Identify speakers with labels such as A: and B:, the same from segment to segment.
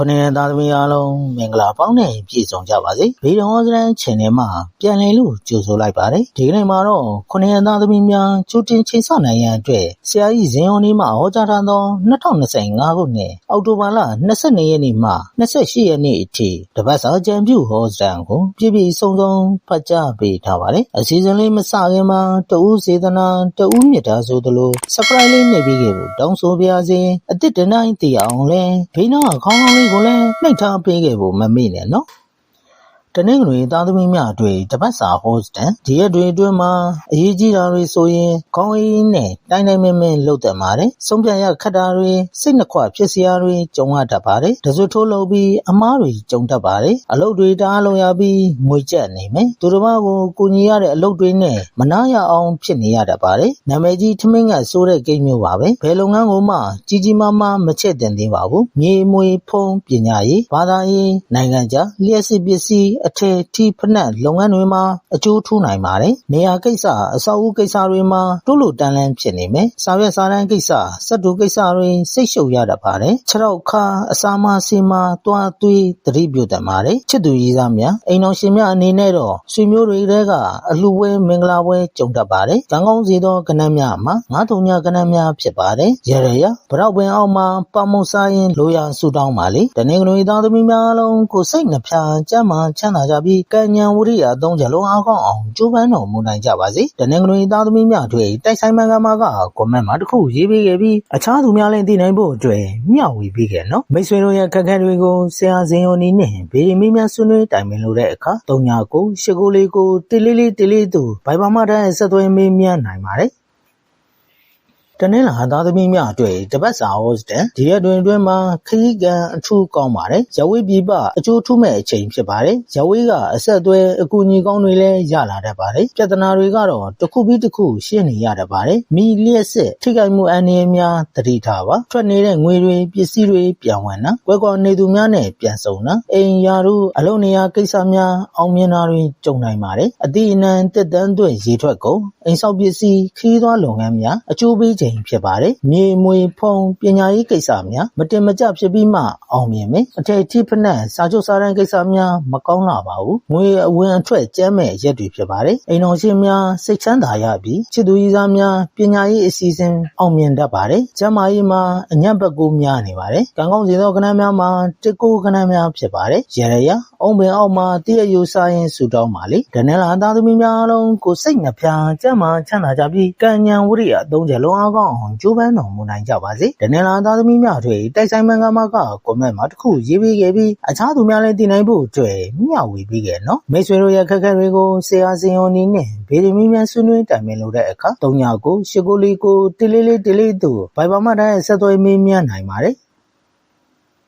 A: ခုနှစ်ရက်သားသမီးအားလုံးမင်္ဂလာပေါင်းနဲ့ပြည့်စုံကြပါစေဗီဒီယိုစရန်ချန်နယ်မှာပြန်လည်လို့ကြိုဆိုလိုက်ပါတယ်ဒီကနေ့မှာတော့ခုနှစ်ရက်သားသမီးများကြိုတင်ချိန်ဆနိုင်ရန်အတွက်ဆရာကြီးဇင်ယွန်နီမှဟောကြားထားသော2025ခုနှစ်အောက်တိုဘာလ22ရက်နေ့မှ28ရက်နေ့အထိတပတ်စာကြံပြုဟောစံကိုပြည့်ပြည့်စုံစုံဖတ်ကြားပေးထားပါတယ်အစီအစဉ်လေးမစခင်မှာတဦးစေတနာတဦးမြတ်တာဆိုသလို surprise လေးနေပြီးခဲ့ဖို့တောင်းဆိုပါရစေအစ်စ်တနိုင်တည်အောင်လဲဘေးနားခေါင်းကောင်းလေးကိုလည်းနှိပ်ထားပေးခဲ့ဖို့မမေ့နဲ့နော် တနင်္ဂနွေသားသမီးများအတွေ့တပတ်စာဟောစတန်ဒီရက်တွေအတွင်းမှာအရေးကြီးတာတွေဆိုရင်ခေါင်းအေးနဲ့တိုင်းတိုင်းမင်းမင်းလှုပ်တက်ပါတယ်ဆုံးဖြတ်ရခက်တာတွေစိတ်နှခွဖြစ်စရာတွေကြုံရတတ်ပါတယ်တစွထိုးလုပ်ပြီးအမားတွေကြုံတတ်ပါတယ်အလုပ်တွေတအားလုံးရပြီးငွေကျက်နေမယ်သူတစ်ပါးကိုကူညီရတဲ့အလုပ်တွေနဲ့မနာရအောင်ဖြစ်နေရတတ်ပါတယ်နာမည်ကြီးထမင်းကဆိုးတဲ့ကိန်းမျိုးပါပဲဘယ်လုပ်ငန်းကိုမှကြီးကြီးမားမားမချက်တင်သေးပါဘူးမြေမွေဖုံးပညာရေးဘာသာရေးနိုင်ငံခြားလျှက်စစ်ပစ္စည်းအထည်ထီးဖနက်လုပ်ငန်းတွေမှာ အကျိုးထူးနိုင်ပါတယ်။နေရာကိစ္စ အဆောက်အဦကိစ္စတွေမှာ တိုးလို့တန်းလန်းဖြစ်နေမယ်။စာရွက်စာတမ်းကိစ္စ စက်တူကိစ္စတွေ စိတ်ရှုပ်ရတတ်ပါတယ်။ခြေထောက်ခါအစာမစီမတွားသွေး သတိပြုတတ်ပါတယ်။ချစ်သူကြီးသားများ အိမ်တော်ရှင်များအနေနဲ့တော့ ဆွေမျိုးတွေတဲက အလှပွဲ မင်္ဂလာပွဲ ကြုံတတ်ပါတယ်။ကံကောင်းစေသောကဏ္ဍများမှာ ငါးထုံညာကဏ္ဍများ ဖြစ်ပါတယ်။ရရရဗရောက်ပင်အောက်မှာပမုတ်စားရင်လိုရာဆူတောင်းပါလေ။တနင်္ဂနွေ သားသမီးများလုံး ကိုစိတ်နှဖျားကြမ်းမှချမ်းသာကြပြီးကံဉဏ်ဝရိယသုံးချက်လုံးအားကောင်းအောင်ကြိုးပမ်းတော်မူနိုင်ကြပါစေ။တနင်္ဂနွေသားသမီးများတွေတိုက်ဆိုင်မှန်ကမာကကွန်မန့်မှာတစ်ခုရေးပေးခဲ့ပြီးအခြားသူများလည်းသိနိုင်ဖို့အတွက်မျှဝေပေးခဲ့နော်။မိတ်ဆွေတို့ရဲ့ခက်ခဲတွေကိုဆရာဇင်ယိုနီနဲ့ဗေဒီမီများဆွေးနွေးတိုင်ပင်လို့တဲ့အခါ39ကို89လေးကိုတလေးလေးတလေးသူဘိုင်ဘာမတန်းဆက်သွဲမေးမြန်းနိုင်ပါတယ် တနင်္လာသားသမီးများအတွက်တပတ်စာဟောစတန်ဒီရက်တွင်တွင်မှာခရီးကန်အထူးကောင်းပါတယ်။ရဝေးပြပအကျိုးထူးမဲ့အချိန်ဖြစ်ပါတယ်။ရဝေးကအဆက်အသွဲအကူအညီကောင်းတွေလည်းရလာတတ်ပါတယ်။ပြဿနာတွေကတော့တစ်ခုပြီးတစ်ခုရှင်းနေရတတ်ပါတယ်။မိလျက်စစ်ထိခိုက်မှုအန္တရာယ်များတတိထားပါ။ထွက်နေတဲ့ငွေတွေပစ္စည်းတွေပြန်ဝင်တာကွဲကွာနေသူများနဲ့ပြန်ဆုံတာအိမ်ယာတို့အလုပ်နေရာကိစ္စများအောင်မြင်တာတွေကြုံနိုင်ပါတယ်။အတိအနံတက်တန်းသွဲရေထွက်ကုန်အိမ်ဆောက်ပစ္စည်းခီးသွွားလုပ်ငန်းများအကျိုးပေးခြင်းဖြစ်ပါတယ်။မြေမွေဖုံပညာရေးကိစ္စများမတင်မကျဖြစ်ပြီးမှအောင်မြင်မယ်။အထည်ထိဖနက်စာချုပ်စာတမ်းကိစ္စများမကောင်းလာပါဘူး။ငွေအဝင်အထွက်ကျမ်းမဲ့ရက်တွေဖြစ်ပါတယ်။အိမ်တော်ရှင်များစိတ်ချမ်းသာရပြီးချစ်သူကြီးစားများပညာရေးအစီအစဉ်အောင်မြင်တတ်ပါတယ်။ကျမ်းမာရေးမှာအညံ့ဘက်ကိုများနေပါတယ်။ကံကောင်းစေသောကဏ္ဍများမှာတစ်ကိုကဏ္ဍများဖြစ်ပါတယ်။ရရရအုံပင်အောက်မှာတည့်ရယူစားရင်ဆူတောင်းပါလေ။ဒနလာသားသမီးများလုံးကိုစိတ်နှဖျားကျမ်းမာချမ်းသာကြပြီးကံဉဏ်ဝရိယသုံးချက်လုံးအားကောင်းအောင်ကြိုးပမ်းတော်မူနိုင်ကြပါစေ။ဒနလာသားသမီးများတွေတိုက်ဆိုင်မှန်ကမှကကွန်မန့်မှာတစ်ခုရေးပေးခဲ့ပြီးအခြားသူများလည်းသိနိုင်ဖို့အတွက်မျှဝေပေးခဲ့နော်။မိတ်ဆွေတို့ရဲ့ခက်ခဲတွေကိုဆရာစင်ယုံနီနဲ့ဗေဒီမီမြန်ဆွေးနွေးတိုင်ပင်လို့တဲ့အခါ39ကို89လေးကိုတလေးလေးတလေးသူဘိုင်ဘာမတိုင်းဆက်သွယ်မေးမြန်းနိုင်ပါတယ်။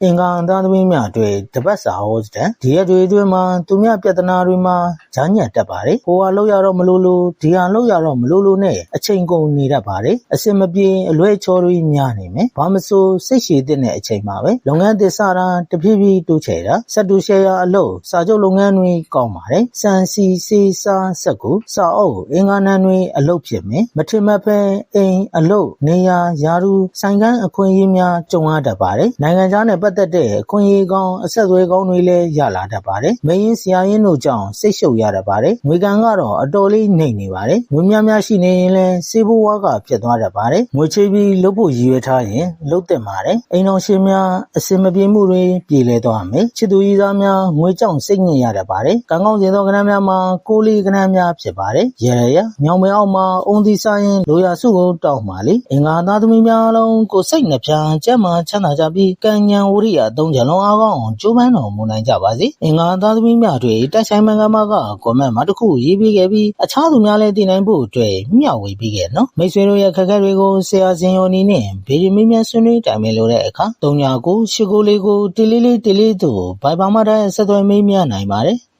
A: အင်္ဂါသားသမီးများအတွက်တပတ်စာဟောစတန်ဒီရက်တွေအတွင်းမှာသူများပြဿနာတွေမှာဂျာညံတက်ပါတယ်ဟိုဟာလောက်ရတော့မလို့လို့ဒီဟာလောက်ရတော့မလို့လို့နဲ့အချိန်ကုန်နေတတ်ပါတယ်အစင်မပြေအလွဲချော်တွေများနေမယ်ဘာမဆိုစိတ်ရှည်တဲ့အချိန်မှာပဲလုပ်ငန်းသစ်စတာတဖြည်းဖြည်းတိုးချဲတာစက်တူရှယ်ယာအလုပ်စာချုပ်လုပ်ငန်းတွေကောင်းပါတယ်စံစီစီစာစက်ကူစာအုပ်အင်္ဂါနံတွေအလုပ်ဖြစ်မယ်မထင်မှတ်ဖဲအိမ်အလုပ်နေရာယာရုဆိုင်ကန်းအခွင့်အရေးများကြုံရတတ်ပါတယ်နိုင်ငံခြားနဲ့ပတ်ပတ်သက်တဲ့အခွင့်အရေးကောင်းအဆက်အသွယ်ကောင်းတွေလည်းရလာတတ်ပါတယ်။မင်းဆရာရင်းတို့ကြောင့်စိတ်ရှုပ်ရတတ်ပါတယ်။ငွေကံကတော့အတော်လေးနှိမ့်နေပါတယ်။ငွေများများရှိနေရင်လည်းစေဘိုးဝါကဖြစ်သွားတတ်ပါတယ်။ငွေချေးပြီးလုပ်ဖို့ရည်ရွယ်ထားရင်လုပ်သင့်ပါတယ်။အိမ်တော်ရှင်များအစင်မပြေမှုတွေပြည်လဲသွားမယ်။ချစ်သူကြီးသားများငွေကြောင့်စိတ်ညစ်ရတတ်ပါတယ်။ကံကောင်းစေသောကဏ္ဍများမှာကိုလီကဏ္ဍများဖြစ်ပါတယ်။ရရရညောင်မဲအောက်မှာအုံသီစားရင်လိုရာစုကိုတောက်ပါလေ။အင်္ဂါသားသမီးများလုံးကိုစိတ်နှပြကျမ်းမာချမ်းသာကြပြီးကံဉဏ်ဝရိယသုံးချက်လုံးအားကောင်းအောင်ကြိုးပမ်းတော်မူနိုင်ကြပါစေ။အင်္ဂါသားသမီးများတွေတိုက်ဆိုင်မန်ကမကကွန်မန့်မှာတစ်ခုရေးပေးခဲ့ပြီးအခြားသူများလည်းသိနိုင်ဖို့အတွက်မျှဝေပေးခဲ့နော်။မိတ်ဆွေတို့ရဲ့ခက်ခဲတွေကိုဆရာစင်ယိုနီနဲ့ဗီဒီမီမြန်ဆွေးနွေးတိုင်ပင်လို့တဲ့အခါ39 89လေးကိုတလေးလေးတလေးသူဘိုင်ဘာမတိုင်းဆက်သွယ်မေးမြန်းနိုင်ပါတယ်။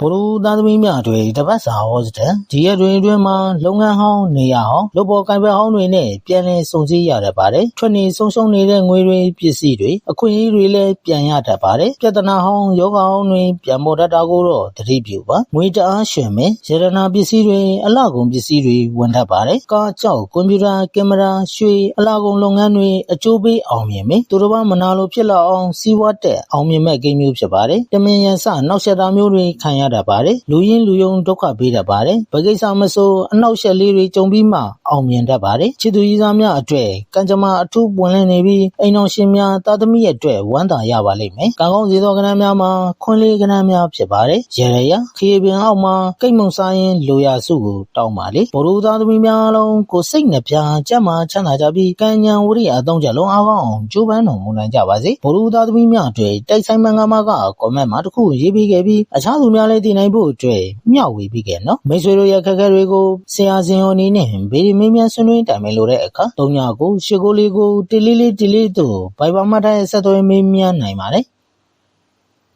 A: ဗိုလ်လူသားသမီးများတွေတပတ်စာဟောစတဲ့ဒီရက်တွေအတွင်းမှာလုပ်ငန်းဟောင်းနေရဟောင်းလုပ်ပေါ်ကိုင်ဘက်ဟောင်းတွေနဲ့ပြန်လည်စုံစည်းရတတ်ပါတယ်။ထွက်နေဆုံးရှုံးနေတဲ့ငွေတွေပစ္စည်းတွေအခွင့်အရေးတွေလည်းပြန်ရတတ်ပါတယ်။ပြဿနာဟောင်းယောဂဟောင်းတွေပြန်ပေါ်တတ်တာကိုတော့သတိပြုပါ။ငွေတအားရှင်မယ်ရတနာပစ္စည်းတွေအလှကုန်ပစ္စည်းတွေဝင်တတ်ပါတယ်။ကားကြောက်ကွန်ပျူတာကင်မရာရွှေအလှကုန်လုပ်ငန်းတွေအကျိုးပေးအောင်မြင်မယ်။သူတို့ဘာမနာလို့ဖြစ်လာအောင်စီးပွားတက်အောင်မြင်မဲ့ကိန်းမျိုးဖြစ်ပါတယ်။တမင်ရန်စနောက်ဆက်တာမျိုးတွေခံရတတ်ပါတယ်။လူရင်းလူယုံဒုက္ခပေးတတ်ပါတယ်။ဘယ်ကိစ္စမဆိုအနောက်ရှက်လေးတွေကြုံပြီးမှအောင်မြင်တတ်ပါတယ်။ချစ်သူကြီးစားများအတွက်ကံကြမ္မာအထူးပွင့်လင်းနေပြီးအိမ်တော်ရှင်များတာသမီရဲ့အတွက်ဝမ်းသာရပါလိမ့်မယ်။ကံကောင်းစေသောကဏ္ဍများမှာခွန်လေးကဏ္ဍများဖြစ်ပါတယ်။ရရရခရီးပင်အောက်မှာကိတ်မုံစားရင်လိုရာစုကိုတောင်းပါလေ။ဘိုလ်လူသားသမီးများလုံးကိုစိတ်နှပြကြမ်းမာချမ်းသာကြပြီးကံဉဏ်ဝရိယအသုံးချက်လုံးအားကောင်းအောင်ကြိုးပမ်းတော်မူနိုင်ကြပါစေ။ဘိုလ်လူသားသမီးများအတွက်တိုက်ဆိုင်မန်ကမာကကွန်မန့်မှာတစ်ခုရေးပေးခဲ့ပြီးအခြားသူများလည်းသိနိုင်ဖို့အတွက်မျှဝေပေးခဲ့နော်။မိတ်ဆွေတို့ရဲ့ခက်ခဲတွေကိုဆရာစင်ဟိုအနေနဲ့ဗီဒီမင်းများဆွေးနွေးတိုင်ပင်လိုတဲ့အခါ၃ညကိုရှစ်ကိုလေးကိုတလေးလေးတလေးတို့ဘိုင်ဘာမတ်တဲ့ဆက်သွယ်မေးမြန်းနိုင်ပါတယ်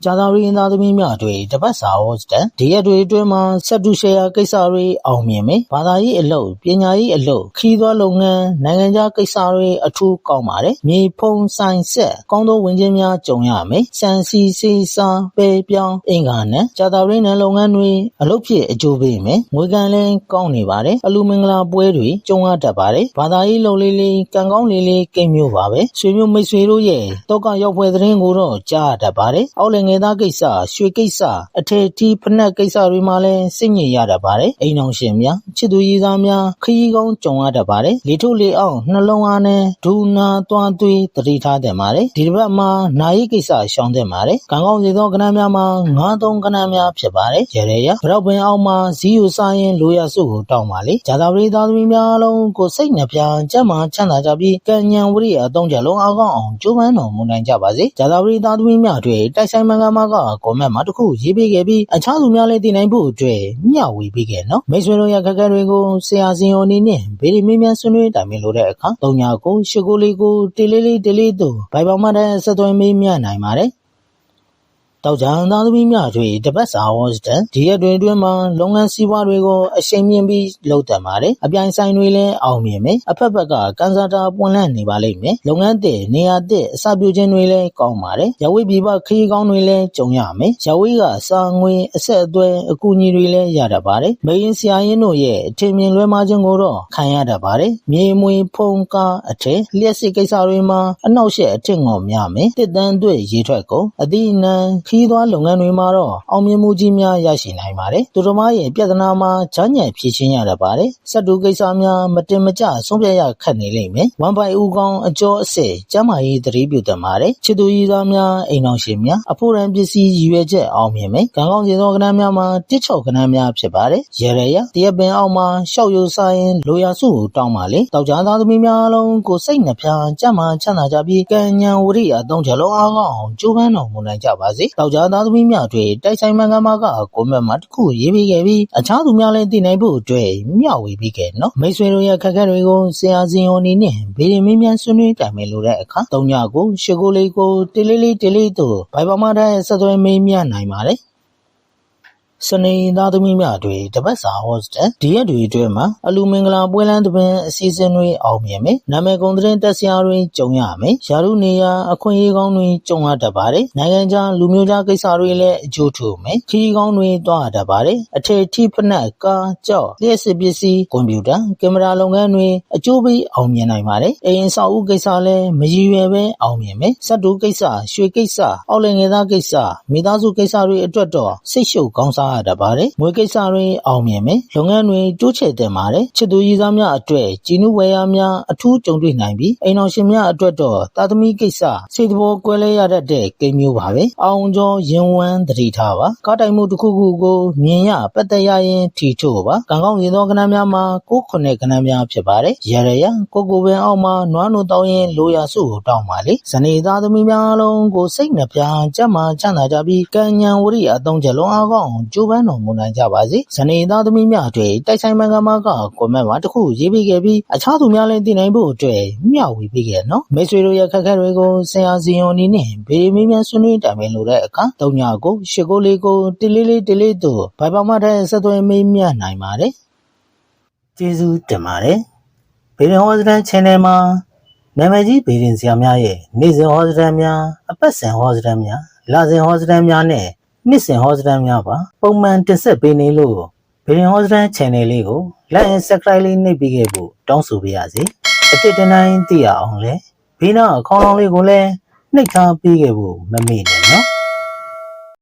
A: ကြာသပတေးသားသမီးများတွေတပတ်စာဟောစတန်ဒီရက်တွေအတွင်းမှာဆက်တူရှယ်ယာကိစ္စတွေအောင်မြင်မယ်ဘာသာရေးအလုပ်ပညာရေးအလုပ်ခီးသွွားလုပ်ငန်းနိုင်ငံခြားကိစ္စတွေအထူးကောင်းပါတယ်မြေဖုံဆိုင်ဆက်ကောင်းသောဝင်ခြင်းများကြုံရမယ်စံစီစီစာပဲပြောင်းအင်္ဂါနဲ့ကြာသပတေးနယ်လုပ်ငန်းတွေအလုပ်ဖြစ်အကျိုးပေးမယ်ငွေကန်လည်းကောင်းနေပါတယ်အလူမင်္ဂလာပွဲတွေကြုံရတတ်ပါတယ်ဘာသာရေးလုပ်လေးလေးကံကောင်းလေးလေးကိန်းမျိုးပါပဲဆွေမျိုးမိတ်ဆွေတို့ရဲ့တောကရောက်ပွဲသတင်းကိုတော့ကြားရတတ်ပါတယ်အောက်လင်ငယ်သားကိစ္စရွှေကိစ္စ အထည်တီးဖနက်ကိစ္စတွေမှာလည်း စိတ်ညစ်ရတတ်ပါတယ် အိမ်အောင်ရှင်များ ချစ်သူရည်သားများ ခရီးကောင်းကြုံရတတ်ပါတယ် လေထုတ်လေအောင်နှလုံးအားနဲ့ဒူနာသွမ်းသွေးတတိထားတဲ့ပါတယ် ဒီတစ်ပတ်မှာ နာယီကိစ္စရှောင်တဲ့ပါတယ် ကံကောင်းစေသောကဏ္ဍများမှာငါးသုံးကဏ္ဍများဖြစ်ပါတယ်ရရရဘရောက်ပင်အောင်မှာ ဇီးယူစားရင်လိုရစုကို တောင်းပါလေဂျာသာပရိသားသမီးများလုံး ကိုစိတ်နှပြကြမ်းမှချမ်းသာကြပြီး ကံဉဏ်ဝရိယ အသုံးချက်လုံး အားကောင်းအောင် ကြိုးပမ်းတော်မူနိုင်ကြပါစေဂျာသာပရိသားသမီးများတွေတိုက်ဆိုင်မင်္ဂမာကကွန်မန့်မှာတစ်ခုရေးပေးခဲ့ပြီးအခြားသူများလည်းသိနိုင်ဖို့အတွက်မျှဝေပေးခဲ့နော်မိတ်ဆွေတို့ရဲ့ခက်ခဲတွေကိုဆရာစင်ဟိုအနေနဲ့ဗီဒီမင်းများဆွေးနွေးတိုင်ပင်လို့တဲ့အခါ၃ညကိုရှစ်ကိုလေးကိုတေလေးလေးတေလေးတို့ဘိုင်ပေါမှတဲ့ဆက်သွယ်မေးမြန်းနိုင်ပါတယ် တောက်ကြံသားသမီးများတွေတပတ်စာဟောစတဲ့ဒီရက်တွေအတွင်းမှာလုပ်ငန်းစီးပွားတွေကိုအရှိန်မြင့်ပြီးလုပ်တတ်ပါတယ်အပြိုင်ဆိုင်တွေလည်းအောင်မြင်မယ်အဖက်ဖက်ကကန်စာတာပွင့်လန့်နေပါလိမ့်မယ်လုပ်ငန်းတဲ့နေရာတဲ့အစပြုခြင်းတွေလည်းကောင်းပါတယ်ရဝိပြည်ပခရီးကောင်းတွေလည်းကြုံရမယ်ရဝိကစာငွေအဆက်အသွယ်အကူအညီတွေလည်းရတတ်ပါတယ်မင်းဆရာရင်းတို့ရဲ့အထင်မြင်လွဲမှားခြင်းကိုတော့ခံရတတ်ပါတယ်မြေမွေဖုံကားအထက်လျှက်စစ်ကိစ္စတွေမှာအနောက်ရှက်အထက်ငေါ်များမယ်တစ်တန်းတွေ့ရေထွက်ကုန်အသီးနှံခီးသွားလုပ်ငန်းတွေမှာတော့အောင်မြင်မှုကြီးများရရှိနိုင်ပါတယ်။သူတော်မရဲ့ပြဿနာမှာဂျာညံဖြေရှင်းရတတ်ပါတယ်။စက်တူကိစ္စများမတင်မကျဆုံးဖြတ်ရခက်နေလိမ့်မယ်။ဝမ်ပိုင်ဦးကောင်းအကျော်အစစ်ကျမ်းမာရေးသတိပြုတတ်ပါတယ်။ချစ်သူရည်သားများအိမ်တော်ရှင်များအဖို့ရန်ပစ္စည်းရည်ရွယ်ချက်အောင်မြင်မယ်။ကံကောင်းစေသောကဏ္ဍများမှာတစ်ချော့ကဏ္ဍများဖြစ်ပါတယ်။ရရရတရက်ပင်အောက်မှာရှောက်ယူစားရင်လိုရာစုကိုတောင်းပါလေ။တောက်ကြသားသမီးများလုံးကိုစိတ်နှပြကြမ်းမာချမ်းသာကြပြီးကံဉဏ်ဝရိယအသုံးချက်လုံးအားကောင်းအောင်ကြိုးပမ်းတော်မူနိုင်ကြပါစေ။တောက်ကြသားသမီးများတွေတိုက်ဆိုင်မန်ကမာကကွန်မန့်မှာတစ်ခုရေးပေးခဲ့ပြီးအခြားသူများလည်းသိနိုင်ဖို့အတွက်မျှဝေပေးခဲ့နော်မိတ်ဆွေတို့ရဲ့ခက်ခဲတွေကိုဆရာစင်ဟိုအနေနဲ့ဗီဒီမင်းများဆွေးနွေးတိုင်ပင်လိုတဲ့အခါ၃ညကိုရှစ်ကိုလေးကိုတေလေးလေးတေလေးတို့ဘိုင်ဘာမတဲ့ဆက်သွယ်မေးမြန်းနိုင်ပါတယ် စနေသားသမီးများတွေတပတ်စာဟောစတဲ့ဒီရက်တွေအတွင်းမှာအလူမင်္ဂလာပွဲလန်းတပင်အစီအစဉ်တွေအောင်မြင်မယ်နာမည်ကုန်တဲ့တက်ဆရာတွေကြုံရမယ်ယာရုနေရာအခွင့်အရေးကောင်းတွေကြုံရတတ်ပါတယ်နိုင်ငံခြားလူမျိုးခြားကိစ္စတွေလည်းအကျိုးထူမယ်ခီးကောင်းတွေတွားတတ်ပါတယ်အထည်ထိဖနက်ကားကြောက်လျှက်စစ်ပစ္စည်းကွန်ပျူတာကင်မရာလုပ်ငန်းတွေအကျိုးပေးအောင်မြင်နိုင်ပါတယ်အိမ်ဆောက်ဦးကိစ္စလည်းမရည်ရွယ်ပဲအောင်မြင်မယ်စက်တူကိစ္စရွှေကိစ္စအောက်လင်ငယ်သားကိစ္စမိသားစုကိစ္စတွေအတွက်တော့စိတ်ရှုပ်ကောင်းစားရတတ်ပါတယ်။ငွေကိစ္စတွေအောင်မြင်မယ်။လုပ်ငန်းတွေတိုးချဲ့သင့်ပါတယ်။ချစ်သူရည်စားများအတွက်ကြည်နူးဝယ်ရာများအထူးကြုံတွေ့နိုင်ပြီးအိမ်တော်ရှင်များအတွက်တော့သားသမီးကိစ္စစိတ်သဘောကွဲလဲရတတ်တဲ့ကိန်းမျိုးပါပဲ။အောင်ကျော်ရင်ဝမ်းသတိထားပါ။ကားတိုင်မှုတစ်ခုခုကိုမြင်ရပတ်သက်ရရင်ထီထို့ပါ။ကံကောင်းစေသောကဏ္ဍများမှာကိုးခုနှစ်ကဏ္ဍများဖြစ်ပါတယ်။ရရရကိုကိုပင်အောက်မှာနွားနိုတောင်းရင်လိုရာစုကိုတောင်းပါလေ။ဇနီးသားသမီးများလုံးကိုစိတ်နှပြကြမ်းမှချမ်းသာကြပြီးကံဉဏ်ဝရိယအသုံးချက်လုံးအားကောင်းကြကြိုးပမ်းတော်မူနိုင်ကြပါစေဇနီးသားသမီးများအတွက်တိုက်ဆိုင်မင်္ဂမာကကွန်မန့်မှာတစ်ခုရေးပေးခဲ့ပြီးအခြားသူများလည်းသိနိုင်ဖို့အတွက်မျှဝေပေးခဲ့နော်မိတ်ဆွေတို့ရဲ့ခက်ခဲတွေကိုဆရာစီယွန်အနေနဲ့ဗေဒီမီမြန်ဆွေးနွေးတိုင်ပင်လိုတဲ့အခါ3ညကို8ကိုလေးကိုတလေးလေးတလေးတို့ဘိုင်ပေါမတဲ့ဆက်သွယ်မေးမြန်းနိုင်ပါတယ်ကျေးဇူးတင်ပါတယ်ဗေဒင်ဟောစတန် channel မှာနာမည်ကြီးဗေဒင်ဆရာများရဲ့နေ့စဉ်ဟောစတန်များအပတ်စဉ်ဟောစတန်များလစဉ်ဟောစတန်များနဲ့ နှစ်စဉ်ဟောစတန်များပါပုံမှန်တင်ဆက်ပေးနေလို့ဗေဒင်ဟောစတန် channel လေးကို like and subscribe လေးနှိပ်ပေးခဲ့ဖို့တောင်းဆိုပါရစေအတစ်တနိုင်သိရအောင်လဲဘေးနာအခေါင်းလောင်းလေးကိုလည်းနှိပ်ထားပေးခဲ့ဖို့မမေ့နဲ့နော်